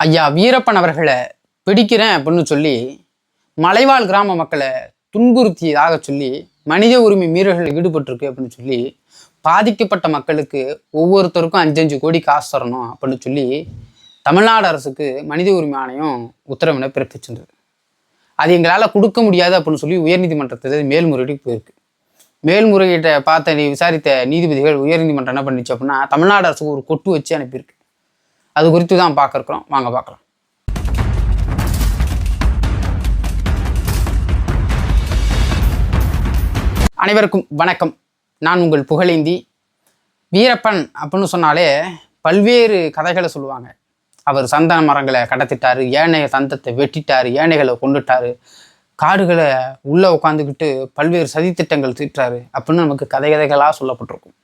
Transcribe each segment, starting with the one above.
ஐயா வீரப்பன் அவர்களை பிடிக்கிறேன் அப்படின்னு சொல்லி மலைவாழ் கிராம மக்களை துன்புறுத்தியதாக சொல்லி மனித உரிமை மீறல்களில் ஈடுபட்டிருக்கு அப்படின்னு சொல்லி பாதிக்கப்பட்ட மக்களுக்கு ஒவ்வொருத்தருக்கும் அஞ்சஞ்சு கோடி காசு தரணும் அப்படின்னு சொல்லி தமிழ்நாடு அரசுக்கு மனித உரிமை ஆணையம் உத்தரவினை பிறப்பிச்சிருந்தது. அது எங்களால் கொடுக்க முடியாது அப்படின்னு சொல்லி உயர்நீதிமன்றத்தில் மேல்முறையீடு போயிருக்கு. மேல்முறையீட்டை பார்த்த நீ விசாரித்த நீதிபதிகள் உயர்நீதிமன்றம் என்ன பண்ணிச்சு அப்படின்னா தமிழ்நாடு அரசுக்கு ஒரு கொட்டு வச்சு அனுப்பியிருக்கு. அது குறித்து தான் பார்க்க இருக்கிறோம் வாங்க பார்க்கலாம். அனைவருக்கும் வணக்கம். நான் உங்கள் புகழேந்தி. வீரப்பன் அப்படின்னு சொன்னாலே பல்வேறு கதைகளை சொல்லுவாங்க. அவர் சந்தன மரங்களை கடத்திட்டாரு ஏனைய சந்தத்தை வெட்டிட்டாரு ஏனைகளை கொண்டுட்டாரு காடுகளை உள்ளே உட்காந்துக்கிட்டு பல்வேறு சதித்திட்டங்கள் தீட்டுறாரு அப்படின்னு நமக்கு கதை கதைகளாக சொல்லப்பட்டிருக்கும்.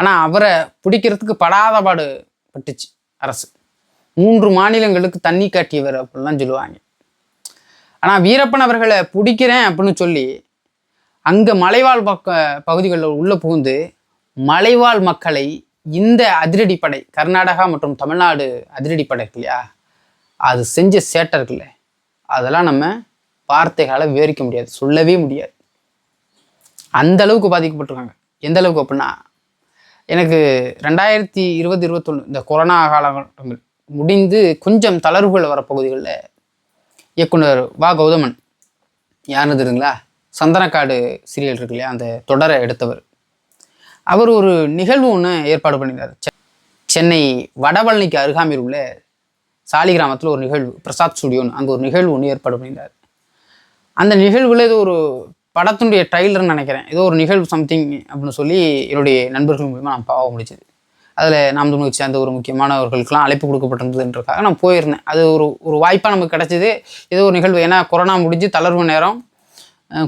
ஆனால் அவரை பிடிக்கிறதுக்கு படாத பாடு பட்டுச்சு. அரசு. மூன்று மாநிலங்களுக்கு தண்ணி காட்டியவர் அப்படிலாம் சொல்லுவாங்க. ஆனால் வீரப்பன் அவர்களை பிடிக்கிறேன் அப்படின்னு சொல்லி அங்கே மலைவாழ் பக்க பகுதிகளில் உள்ளே புகுந்து மலைவாழ் மக்களை இந்த அதிரடி படை கர்நாடகா மற்றும் தமிழ்நாடு அதிரடி இருக்கு இல்லையா? அது செஞ்ச சேட்டை இருக்குல்ல அதெல்லாம் நம்ம வார்த்தைகளை விவரிக்க முடியாது சொல்லவே முடியாது. அந்த அளவுக்கு பாதிக்கப்பட்டிருக்காங்க. எந்த அளவுக்கு அப்படின்னா எனக்கு ரெண்டாயிரத்தி இருபது இருபத்தொன்று இந்த கொரோனா காலகட்டங்கள் முடிந்து கொஞ்சம் தளர்வுகள் வர பகுதிகளில் இயக்குனர் வா. கௌதமன் யாருன்னு தெரியுங்களா சந்தனக்காடு சீரியல் இருக்கு இல்லையா? அந்த தொடரை எடுத்தவர். அவர் ஒரு நிகழ்வு ஒன்று ஏற்பாடு பண்ணியிருந்தார். செ- சென்னை வடபழனிக்கு அருகாமையில் உள்ள சாலி கிராமத்தில் ஒரு நிகழ்வு பிரசாத் ஸ்டுடியோன்னு அங்கே ஒரு நிகழ்வு ஒன்று ஏற்பாடு பண்ணியிருந்தார். அந்த நிகழ்வில் ஏதோ ஒரு படத்தினுடைய ட்ரைலர்னு நினைக்கிறேன். ஏதோ ஒரு நிகழ்வு சம்திங் அப்படின்னு சொல்லி என்னுடைய நண்பர்கள் மூலிமா நான் பார்க்க முடிச்சது அதில் நாம் தமிழ் சேர்ந்த ஒரு முக்கியமானவர்களுக்கெல்லாம் அழைப்பு கொடுக்கப்பட்டிருந்ததுன்றக்காக நான் போயிருந்தேன். அது ஒரு ஒரு வாய்ப்பாக நமக்கு கிடச்சிது. ஏதோ ஒரு நிகழ்வு ஏன்னா கொரோனா முடிஞ்சு தளர்வு நேரம்.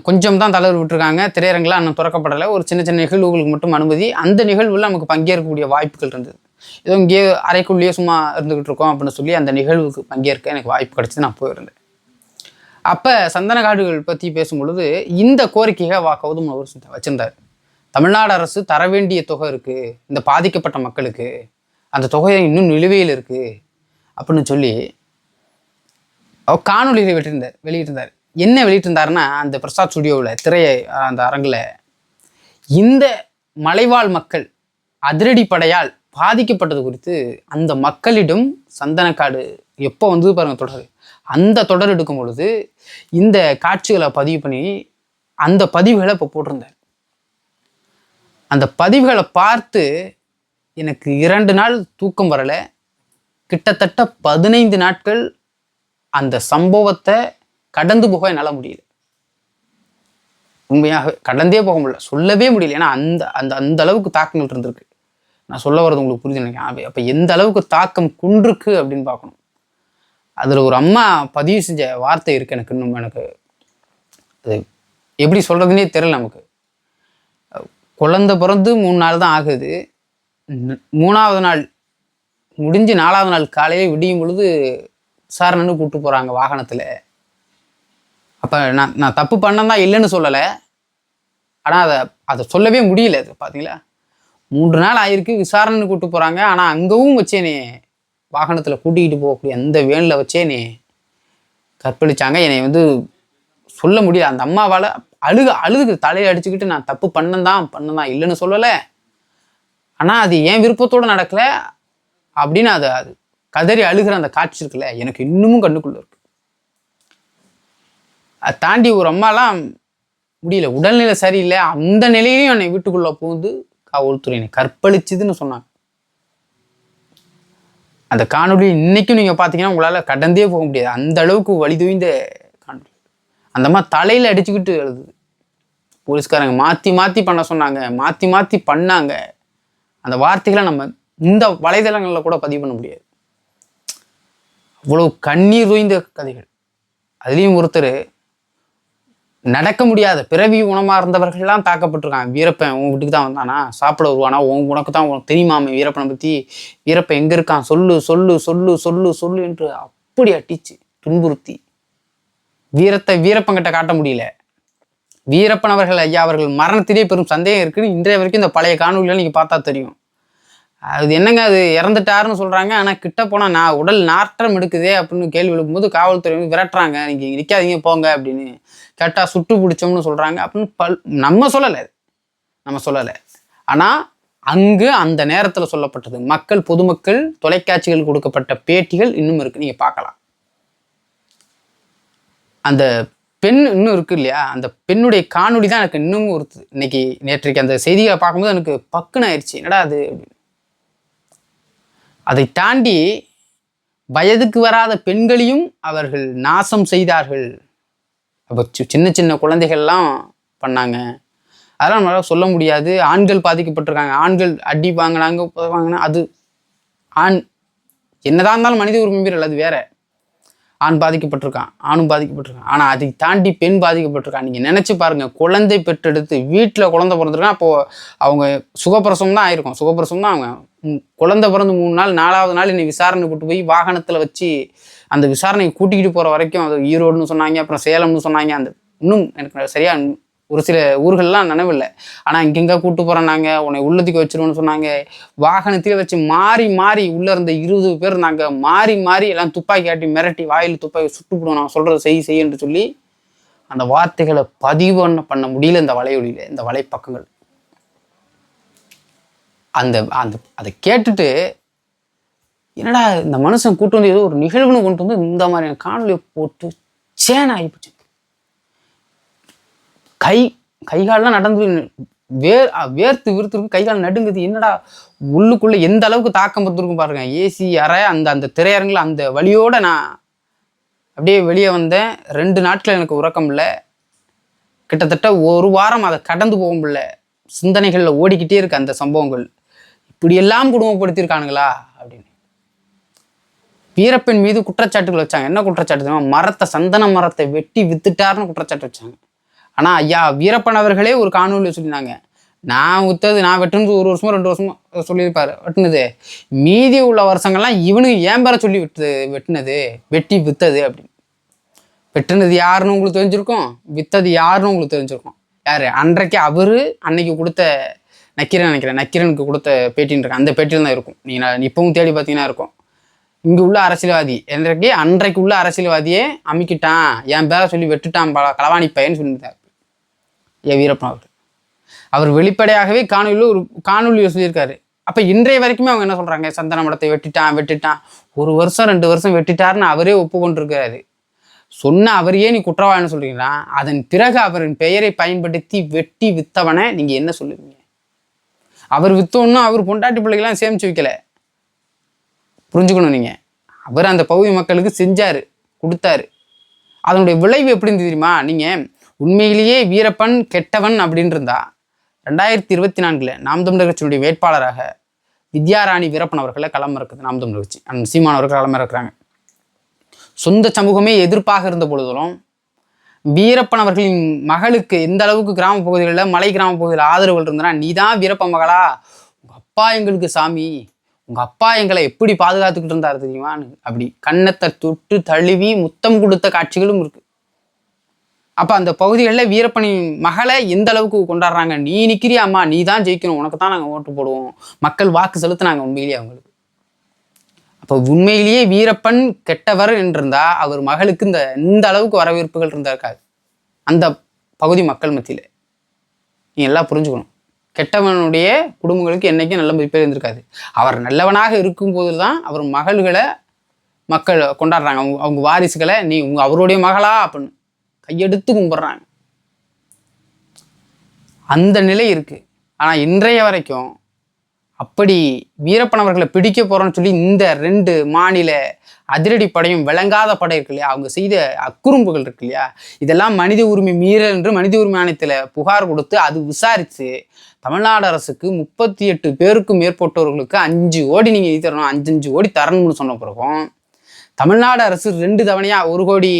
கொஞ்சம் தான் தளர்வு விட்டுருக்காங்க. திரையரங்கெலாம் இன்னும் திறக்கப்படலை. ஒரு சின்ன சின்ன நிகழ்வுகளுக்கு மட்டும் அனுமதி. அந்த நிகழ்வில் நமக்கு பங்கேற்கக்கூடிய வாய்ப்புகள் இருந்தது. ஏதோ இங்கேயே அறைக்குள்ளேயே சும்மா இருந்துக்கிட்டு இருக்கோம் அப்படின்னு சொல்லி அந்த நிகழ்வுக்கு பங்கேற்க எனக்கு வாய்ப்பு கிடச்சி நான் போயிருந்தேன். அப்போ சந்தன காடுகள் பற்றி பேசும்பொழுது இந்த கோரிக்கையை வா கௌதம் அவர் வச்சிருந்தார். தமிழ்நாடு அரசு தர வேண்டிய தொகை இருக்குது இந்த பாதிக்கப்பட்ட மக்களுக்கு. அந்த தொகையை இன்னும் நிலுவையில் இருக்குது அப்படின்னு சொல்லி அவர் காணொலியில் வெளியிட்டிருந்தார் வெளியிட்டிருந்தார். என்ன வெளியிட்டிருந்தாருன்னா அந்த பிரசாத் ஸ்டுடியோவில் திரையை அந்த அரங்கில் இந்த மலைவாழ் மக்கள் அதிரடிப்படையால் பாதிக்கப்பட்டது குறித்து அந்த மக்களிடம் சந்தனக்காடு எப்போ வந்து பாருங்கள் தொடர். அந்த தொடர் எடுக்கும் பொழுது இந்த காட்சிகளை பதிவு பண்ணி அந்த பதிவுகளை இப்போ போட்டிருந்தார் அந்த பதிவுகளை பார்த்து எனக்கு இரண்டு நாள் தூக்கம் வரலை. கிட்டத்தட்ட பதினைந்து நாட்கள் அந்த சம்பவத்தை கடந்து போக என்னால் முடியல. உண்மையாக கடந்தே போக முடியல. சொல்லவே முடியல. ஏன்னா அந்த அந்த அந்த அளவுக்கு தாக்கங்கள் இருந்திருக்கு. நான் சொல்ல வர்றது உங்களுக்கு புரிஞ்சு நினைக்கிறேன். அப்போ எந்த அளவுக்கு தாக்கம் குன்றுருக்கு அப்படின்னு பார்க்கணும். அதில் ஒரு அம்மா பதிவு செஞ்ச வார்த்தை இருக்கு எனக்கு இன்னும் எனக்கு அது எப்படி சொல்கிறதுனே தெரியல நமக்கு. குழந்த பிறந்து மூணு நாள் தான் ஆகுது. மூணாவது நாள் முடிஞ்சு நாலாவது நாள் காலையில் விடியும் பொழுது விசாரணைன்னு கூப்பிட்டு போகிறாங்க வாகனத்தில். அப்போ நான் நான் தப்பு பண்ணதான் இல்லைன்னு சொல்லலை. ஆனால் அதை அதை சொல்லவே முடியல அது பார்த்தீங்களா மூன்று நாள் ஆயிருக்கு. விசாரணைன்னு கூப்பிட்டு போகிறாங்க ஆனால் அங்கேவும் வச்சேனே வாகனத்தில் கூட்டிகிட்டு போகக்கூடிய அந்த வேனில் வச்சேனே கற்பழிச்சாங்க. என்னை வந்து சொல்ல முடியல. அந்த அம்மாவால் அழுக அழுதுக்கு தலையை அடிச்சுக்கிட்டு நான் தப்பு பண்ணதான் பண்ணதான் இல்லைன்னு சொல்லலை. ஆனால் அது என் விருப்பத்தோடு நடக்கலை. அப்படின்னு அது அது கதறி அழுகிற அந்த காட்சி இருக்குல்ல எனக்கு இன்னமும் கண்ணுக்குள்ள இருக்கு. அதை தாண்டி ஒரு அம்மாலாம் முடியல. உடல்நிலை சரியில்லை. அந்த நிலையிலையும் என்னை வீட்டுக்குள்ளே புகுந்து காவல்துறை என்னை கற்பழிச்சுதுன்னு சொன்னாங்க. அந்த காணொலி இன்னைக்கும் நீங்கள் பார்த்தீங்கன்னா உங்களால் கடந்தே போக முடியாது. அந்த அளவுக்கு வழி தூய்ந்த காணொளி. அந்த மாதிரி தலையில் அடிச்சுக்கிட்டு எழுதுது. போலீஸ்காரங்க மாற்றி மாற்றி பண்ண சொன்னாங்க மாற்றி மாற்றி பண்ணாங்க. அந்த வார்த்தைகளை நம்ம இந்த வலைதளங்களில் கூட பதிவு பண்ண முடியாது. அவ்வளோ கண்ணீர் தூய்ந்த கதைகள். அதுலேயும் ஒருத்தர் நடக்க முடியாத பிறவி உணமாக இருந்தவர்கள்லாம் தாக்கப்பட்டிருக்காங்க வீரப்பன் உன் வீட்டுக்கு தான் வந்தானா? சாப்பிட வருவானா? உன் உனக்கு தான் உனக்கு தெரியுமாமே வீரப்பனை பற்றி வீரப்பன் எங்கே இருக்கான்? சொல்லு சொல்லு சொல்லு சொல்லு சொல்லு என்று அப்படி அட்டிச்சு துன்புறுத்தி வீரத்தை வீரப்பங்கிட்ட காட்ட முடியல. வீரப்பன் அவர்கள் ஐயா அவர்கள் மரணத்திலே பெரும் சந்தேகம் இருக்குன்னு இன்றைய வரைக்கும் இந்த பழைய காணொலியில் நீங்கள் பார்த்தா தெரியும். அது என்னங்க அது? இறந்துட்டாருன்னு சொல்கிறாங்க ஆனால் கிட்ட போனால் நான் உடல் நாற்றம் எடுக்குதே அப்படின்னு கேள்வி எழுப்பும்போது காவல்துறை வந்து விரட்டுறாங்க. நீங்கள் இங்கே நிற்காதீங்க போங்க அப்படின்னு கேட்டால் சுட்டு பிடிச்சோம்னு சொல்கிறாங்க அப்படின்னு பல் நம்ம சொல்லலை நம்ம சொல்லலை. ஆனால் அங்கு அந்த நேரத்தில் சொல்லப்பட்டது. மக்கள் பொதுமக்கள் தொலைக்காட்சிகள் கொடுக்கப்பட்ட பேட்டிகள் இன்னும் இருக்கு. நீங்கள் பார்க்கலாம். அந்த பெண் இன்னும் இருக்கு இல்லையா? அந்த பெண்ணுடைய காணொலி தான் எனக்கு இன்னும் ஒரு இன்னைக்கு நேற்றைக்கு அந்த செய்திகளை பார்க்கும்போது எனக்கு பக்குன்னு ஆயிடுச்சு. என்னடா அது? அப்படின்னு. அதை தாண்டி வயதுக்கு வராத பெண்களையும் அவர்கள் நாசம் செய்தார்கள். அப்போ சின்ன சின்ன குழந்தைகள்லாம் பண்ணாங்க. அதெல்லாம் நம்மளால் சொல்ல முடியாது. ஆண்கள் பாதிக்கப்பட்டிருக்காங்க. ஆண்கள் அடி வாங்கினாங்க வாங்கினா அது ஆண் என்னதான் இருந்தாலும் மனித உரிமை மீறல் அது வேற. ஆண் பாதிக்கப்பட்டிருக்கான் ஆணும் பாதிக்கப்பட்டிருக்கான். ஆனால் அதை தாண்டி பெண் பாதிக்கப்பட்டிருக்கான். நீங்கள் நினச்சி பாருங்க குழந்தை பெற்றெடுத்து வீட்டில் குழந்தை பிறந்திருக்கான் அப்போது அவங்க சுகப்பிரசவம் தான் ஆயிருக்கும். சுகப்பிரசவம் தான் அவங்க குழந்தை பிறந்து மூணு நாள் நாலாவது நாள் என்னை விசாரணை கூட்டு போய் வாகனத்தில் வச்சு அந்த விசாரணையை கூட்டிக்கிட்டு போகிற வரைக்கும் அது ஈரோடுன்னு சொன்னாங்க அப்புறம் சேலம்னு சொன்னாங்க. அந்த இன்னும் எனக்கு சரியாக ஒரு சில ஊர்கள்லாம் நினைவில்லை. ஆனால் இங்கெங்கே கூட்டு போகிறோம் நாங்கள் உன்னை உள்ளத்துக்கு வச்சிருவோன்னு சொன்னாங்க. வாகனத்திலே வச்சு மாறி மாறி உள்ளே இருந்த இருபது பேர் நாங்கள் மாறி மாறி எல்லாம் துப்பாக்கி ஆட்டி மிரட்டி வாயில் துப்பாக்கி சுட்டுப்பிடுவோம் நான் சொல்கிறத செய் செய் சொல்லி அந்த வார்த்தைகளை பதிவு பண்ண பண்ண முடியல இந்த வலையொலியில் இந்த வலைப்பக்கங்கள். அந்த அந்த அதை கேட்டுட்டு என்னடா இந்த மனுஷன் கூட்டு வந்து ஏதோ ஒரு நிகழ்வுன்னு கொண்டு வந்து இந்த மாதிரியான காணொலியை போட்டு சேன ஆகிப்போச்சு கை கை கால்லாம் நடந்து வேர் வேர்த்து விறுத்திருக்கு கை கால் நடுங்குது. என்னடா உள்ளுக்குள்ளே எந்த அளவுக்கு தாக்கம் பார்த்துருக்கும் பாருங்க. ஏசி அறை அந்த அந்த திரையரங்கில் அந்த வழியோடு நான் அப்படியே வெளியே வந்தேன். ரெண்டு நாட்கள் எனக்கு உறக்கம் இல்லை. கிட்டத்தட்ட ஒரு வாரம் அதை கடந்து போக முடியல சிந்தனைகளில் ஓடிக்கிட்டே இருக்கு அந்த சம்பவங்கள். இப்படியெல்லாம் குடும்பப்படுத்தியிருக்கானுங்களா? அப்படின்னு. வீரப்பெண் மீது குற்றச்சாட்டுகள் வச்சாங்க. என்ன குற்றச்சாட்டு தெரியுமா? மரத்தை சந்தன மரத்தை வெட்டி வித்துட்டாருன்னு குற்றச்சாட்டு வச்சாங்க. ஆனால் ஐயா வீரப்பன் அவர்களே ஒரு காணொலியில் சொல்லியிருந்தாங்க. நான் வித்தது நான் வெட்டுனது ஒரு வருஷமோ ரெண்டு வருஷமோ சொல்லியிருப்பாரு. வெட்டினது. மீதி உள்ள வருஷங்கள்லாம் இவனுக்கு ஏன் சொல்லி விட்டு வெட்டினது வெட்டி வித்தது அப்படின்னு. வெட்டினது யாருன்னு உங்களுக்கு தெரிஞ்சிருக்கும்? வித்தது யாருன்னு உங்களுக்கு தெரிஞ்சிருக்கும்? யார்? அன்றைக்கு அவரு அன்னைக்கு கொடுத்த நக்கீரன் நினைக்கிறேன். நக்கீரனுக்கு கொடுத்த பேட்டின்னு இருக்கு. அந்த பேட்டியில் தான் இருக்கும். நீங்கள் இப்பவும் தேடி பார்த்தீங்கன்னா இருக்கும். இங்கே உள்ள அரசியல்வாதி என்றைக்கு அன்றைக்கு உள்ள அரசியல்வாதியே அமுக்கிட்டான். என் பேரை சொல்லி வெட்டுட்டான் பல களவாணி பையன் சொல்லியிருந்தார். ஏ வீரப்பன் அவர் அவர் வெளிப்படையாகவே காணொலியில் ஒரு காணொலியில் சொல்லியிருக்காரு. அப்போ இன்றைய வரைக்குமே அவங்க என்ன சொல்கிறாங்க சந்தன மடத்தை வெட்டிட்டான் வெட்டிட்டான். ஒரு வருஷம் ரெண்டு வருஷம் வெட்டிட்டாருன்னு அவரே ஒப்புக்கொண்டிருக்கிறாரு. சொன்ன அவரையே நீ குற்றவாளின்னு சொல்கிறீங்களா அதன் பிறகு அவரின் பெயரை பயன்படுத்தி வெட்டி வித்தவனை நீங்கள் என்ன சொல்லுவீங்க? அவர் வித்தோன்னு அவர் பொண்டாட்டி பிள்ளைகளாம் சேமிச்சு வைக்கல. புரிஞ்சுக்கணும் நீங்க. அவர் அந்த பகுதி மக்களுக்கு செஞ்சாரு கொடுத்தாரு. அதனுடைய விளைவு எப்படி இருந்து தெரியுமா? நீங்க உண்மையிலேயே வீரப்பன் கெட்டவன் அப்படின்னு இருந்தா ரெண்டாயிரத்தி இருபத்தி நான்குல நாம் தமிழர் கட்சியினுடைய வேட்பாளராக வித்யாராணி வீரப்பன் அவர்களை களம் இருக்குது நாம் தமிழர் கட்சி. அண்ட் சீமான் அவர்கள் களம் இருக்கிறாங்க சொந்த சமூகமே எதிர்ப்பாக இருந்த பொழுதிலும் வீரப்பன் அவர்களின் மகளுக்கு எந்த அளவுக்கு கிராம பகுதிகளில் மலை கிராம பகுதியில் ஆதரவுகள் இருந்தனா நீ தான் வீரப்பன் மகளா? உங்கள் அப்பா எங்களுக்கு சாமி. உங்கள் அப்பா எங்களை எப்படி பாதுகாத்துக்கிட்டு இருந்தாரு தெரியுமான்னு? அப்படி கன்னத்தை தொட்டு தழுவி முத்தம் கொடுத்த காட்சிகளும் இருக்கு. அப்போ அந்த பகுதிகளில் வீரப்பனின் மகளை எந்த அளவுக்கு கொண்டாடுறாங்க? நீ நிற்கிறியாம்மா நீ தான் ஜெயிக்கணும். உனக்கு தான் நாங்கள் ஓட்டு போடுவோம். மக்கள் வாக்கு செலுத்தினாங்க உண்மையிலேயே அவங்களுக்கு. அப்போ உண்மையிலேயே வீரப்பன் கெட்டவர் என்றிருந்தா அவர் மகளுக்கு இந்த இந்த அளவுக்கு வரவேற்புகள் இருந்திருக்காது. அந்த பகுதி மக்கள் மத்தியில். நீ எல்லாம் புரிஞ்சுக்கணும். கெட்டவனுடைய குடும்பங்களுக்கு என்னைக்கும் நல்ல மதிப்பே இருந்திருக்காது. அவர் நல்லவனாக இருக்கும்போது தான் அவர் மகள்களை மக்கள் கொண்டாடுறாங்க. அவங்க அவங்க வாரிசுகளை நீ உங்க அவருடைய மகளா அப்படின்னு கையெடுத்து கும்பிட்றாங்க. அந்த நிலை இருக்குது ஆனால் இன்றைய வரைக்கும் அப்படி வீரப்பன் அவர்களை பிடிக்க போகிறோன்னு சொல்லி இந்த ரெண்டு மாநில அதிரடி படையும் விளங்காத படை இருக்கு இல்லையா? அவங்க செய்த அக்குறும்புகள் இருக்கு இல்லையா? இதெல்லாம் மனித உரிமை மீறல் என்று மனித உரிமை ஆணையத்தில் புகார் கொடுத்து அது விசாரித்து தமிழ்நாடு அரசுக்கு முப்பத்தி எட்டு பேருக்கும் மேற்பட்டவர்களுக்கு அஞ்சு ஓடி நீங்கள் எழுதி தரணும் அஞ்சு அஞ்சு தரணும்னு சொன்ன பிறகும் தமிழ்நாடு அரசு ரெண்டு தவணையாக ஒரு கோடி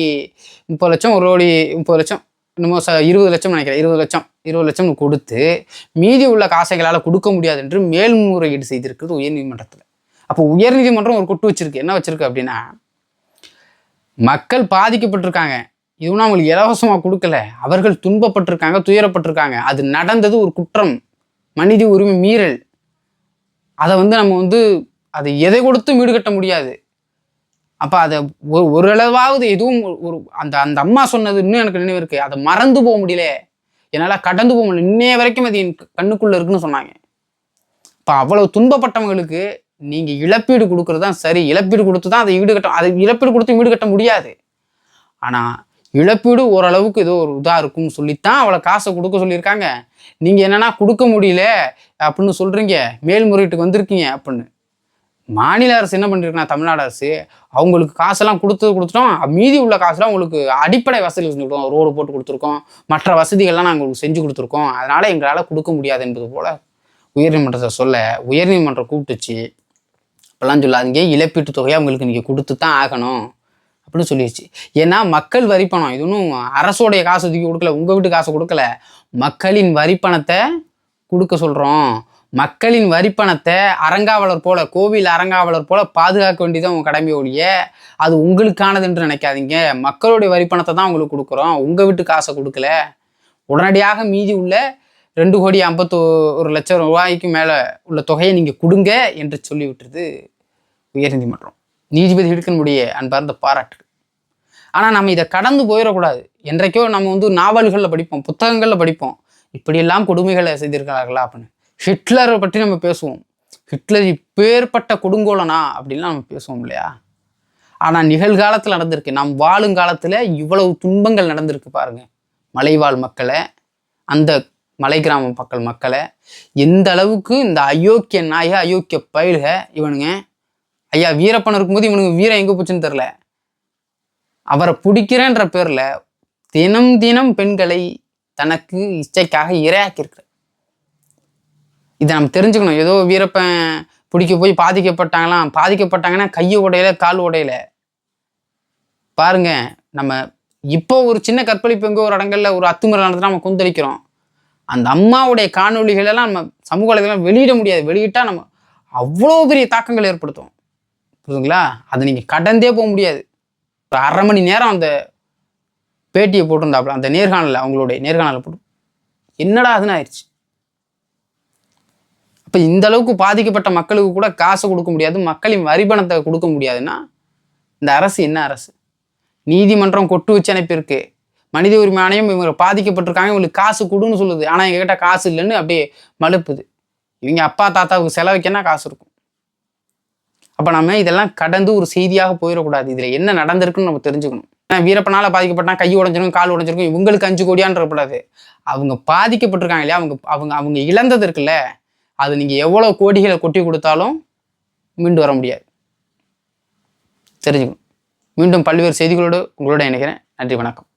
முப்பது லட்சம் ஒரு கோடி முப்பது லட்சம் இன்னமும் ச இருபது லட்சம் நினைக்கிறேன் இருபது லட்சம் இருபது லட்சம் கொடுத்து மீதி உள்ள காசைகளால் கொடுக்க முடியாது என்று மேல்முறையீடு செய்திருக்கிறது உயர்நீதிமன்றத்தில். அப்போ உயர்நீதிமன்றம் ஒரு குட்டு வச்சிருக்கு. என்ன வச்சிருக்கு அப்படின்னா மக்கள் பாதிக்கப்பட்டிருக்காங்க. இதுவும் அவங்களுக்கு இலவசமாக கொடுக்கல. அவர்கள் துன்பப்பட்டிருக்காங்க துயரப்பட்டிருக்காங்க. அது நடந்தது ஒரு குற்றம் மனித உரிமை மீறல். அதை வந்து நம்ம வந்து அதை எதை கொடுத்தும் ஈடு கட்ட முடியாது. அப்போ அதை ஒரு ஓரளவாவது எதுவும் ஒரு- அந்த அந்த அம்மா சொன்னது இன்னும் எனக்கு நினைவு இருக்கு. அதை மறந்து போக முடியல. என்னால் கடந்து போக முடியல. இன்னைய வரைக்கும் அது என் கண்ணுக்குள்ளே இருக்குன்னு சொன்னாங்க. இப்போ அவ்வளவு துன்பப்பட்டவங்களுக்கு நீங்கள் இழப்பீடு கொடுக்குறது தான் சரி. இழப்பீடு கொடுத்து தான் அதை ஈடு கட்ட அதை இழப்பீடு கொடுத்து வீடு கட்ட முடியாது. ஆனால் இழப்பீடு ஓரளவுக்கு ஏதோ ஒரு இதாக இருக்கும்னு சொல்லித்தான் அவளை காசை கொடுக்க சொல்லியிருக்காங்க. நீங்கள் என்னென்னா கொடுக்க முடியல அப்படின்னு சொல்கிறீங்க மேல்முறையீட்டுக்கு வந்திருக்கீங்க அப்படின்னு. மாநில அரசு என்ன பண்ணிருக்குன்னா தமிழ்நாடு அரசு அவங்களுக்கு காசெல்லாம் கொடுத்து கொடுத்துட்டோம். மீதி உள்ள காசுலாம் உங்களுக்கு அடிப்படை வசதி செஞ்சு கொடுத்தோம். ரோடு போட்டு கொடுத்துருக்கோம். மற்ற வசதிகள்லாம் நாங்கள் உங்களுக்கு செஞ்சு கொடுத்துருக்கோம். அதனால் எங்களால் கொடுக்க முடியாது என்பது போல் உயர்நீதிமன்றத்தை சொல்ல உயர்நீதிமன்றம் கூப்பிட்டுச்சு. அப்படிலாம் சொல்லாதீங்க. இழப்பீட்டு தொகையை அவங்களுக்கு நீங்கள் கொடுத்து தான் ஆகணும். அப்படின்னு சொல்லிடுச்சு ஏன்னா மக்கள் வரிப்பணம் இது ஒன்றும் அரசோடைய காசு தூக்கி கொடுக்கல உங்கள் வீட்டு காசை கொடுக்கல. மக்களின் வரிப்பணத்தை கொடுக்க சொல்கிறோம் மக்களின் வரிப்பணத்தை அறங்காவலர் போல கோவில் அறங்காவலர் போல பாதுகாக்க வேண்டியது உங்கள் கடமை ஒழிய அது உங்களுக்கானது என்று நினைக்காதீங்க. மக்களுடைய வரிப்பணத்தை தான் உங்களுக்கு கொடுக்குறோம். உங்கள் வீட்டு காசை கொடுக்கல. உடனடியாக மீதி உள்ள ரெண்டு கோடி ஐம்பத்தோ ஒரு லட்சம் ரூபாய்க்கு மேலே உள்ள தொகையை நீங்கள் கொடுங்க என்று சொல்லிவிட்டுருது. உயர்நீதிமன்றம். நீதிபதி எடுக்கனுடைய அன்பார்ந்த பாராட்டு ஆனால் நம்ம இதை கடந்து போயிடக்கூடாது என்றைக்கோ நம்ம வந்து நாவல்களில் படிப்போம் புத்தகங்களில் படிப்போம். இப்படியெல்லாம் கொடுமைகளை செய்திருக்கிறார்களா அப்படின்னு. ஹிட்லரை பற்றி நம்ம பேசுவோம். ஹிட்லர் இப்பேற்பட்ட கொடுங்கோலனா அப்படின்லாம் நம்ம பேசுவோம் இல்லையா? ஆனால் நிகழ்காலத்தில் நடந்திருக்கு. நாம் வாழும் காலத்தில் இவ்வளவு துன்பங்கள் நடந்திருக்கு பாருங்க. மலைவாழ் மக்களை அந்த மலை கிராம மக்கள் மக்களை எந்த அளவுக்கு இந்த அயோக்கிய நாய அயோக்கிய பயில்க இவனுங்க ஐயா வீரப்பன் இருக்கும்போது இவனுக்கு வீரம் எங்கே போச்சுன்னு தெரில அவரை பிடிக்கிறேன்ற பேரில் தினம் தினம் பெண்களை தனக்கு இச்சைக்காக இரையாக்கியிருக்கிறார். இதை நம்ம தெரிஞ்சுக்கணும். ஏதோ வீரப்பன் பிடிக்க போய் பாதிக்கப்பட்டாங்களாம் பாதிக்கப்பட்டாங்கன்னா கையை உடையல கால் உடையில. பாருங்க நம்ம இப்போ ஒரு சின்ன கற்பழிப்பு எங்கே ஒரு இடங்கள்ல ஒரு அத்துமுறை நடந்தால் நம்ம கொந்தளிக்கிறோம். அந்த அம்மாவுடைய காணொலிகளெல்லாம் நம்ம சமூக வலைதளம் வெளியிட முடியாது. வெளியிட்டால் நம்ம அவ்வளோ பெரிய தாக்கங்கள் ஏற்படுத்தும். புரியுதுங்களா? அதை நீங்கள் கடந்தே போக முடியாது. ஒரு அரை மணி நேரம் அந்த பேட்டியை போட்டிருந்தாப்புல அந்த நேர்காணலில் அவங்களுடைய நேர்காணலில் போட்டு. என்னடா அதுன்னு ஆயிடுச்சு அப்போ இந்த அளவுக்கு பாதிக்கப்பட்ட மக்களுக்கு கூட காசு கொடுக்க முடியாது மக்களின் வரிபணத்தை கொடுக்க முடியாதுன்னா இந்த அரசு என்ன அரசு? நீதிமன்றம் கொட்டு வச்சு அனுப்பியிருக்கு. மனித உரிமை ஆணையம் இவங்க பாதிக்கப்பட்டிருக்காங்க இவங்களுக்கு காசு கொடுன்னு சொல்லுது. ஆனால் எங்ககிட்ட காசு இல்லைன்னு அப்படியே மலுப்புது இவங்க அப்பா தாத்தாவுக்கு செலவுக்குன்னா காசு இருக்கும். அப்போ நம்ம இதெல்லாம் கடந்து ஒரு செய்தியாக போயிடக்கூடாது. இதில் என்ன நடந்திருக்குன்னு நம்ம தெரிஞ்சுக்கணும். ஏன்னா வீரப்பனால் பாதிக்கப்பட்டா கை உடஞ்சிருக்கும் கால் உடஞ்சிருக்கும் இவங்களுக்கு அஞ்சு கோடியான்றப்படாது அவங்க பாதிக்கப்பட்டிருக்காங்க இல்லையா? அவங்க அவங்க அவங்க இழந்தது இருக்குல்ல? அது நீங்கள் எவ்வளோ கோடிகளை கொட்டி கொடுத்தாலும் மீண்டு வர முடியாது. தெரிஞ்சுக்கணும். மீண்டும் பல்வேறு செய்திகளோடு உங்களோட இணைக்கிறேன் நன்றி வணக்கம்.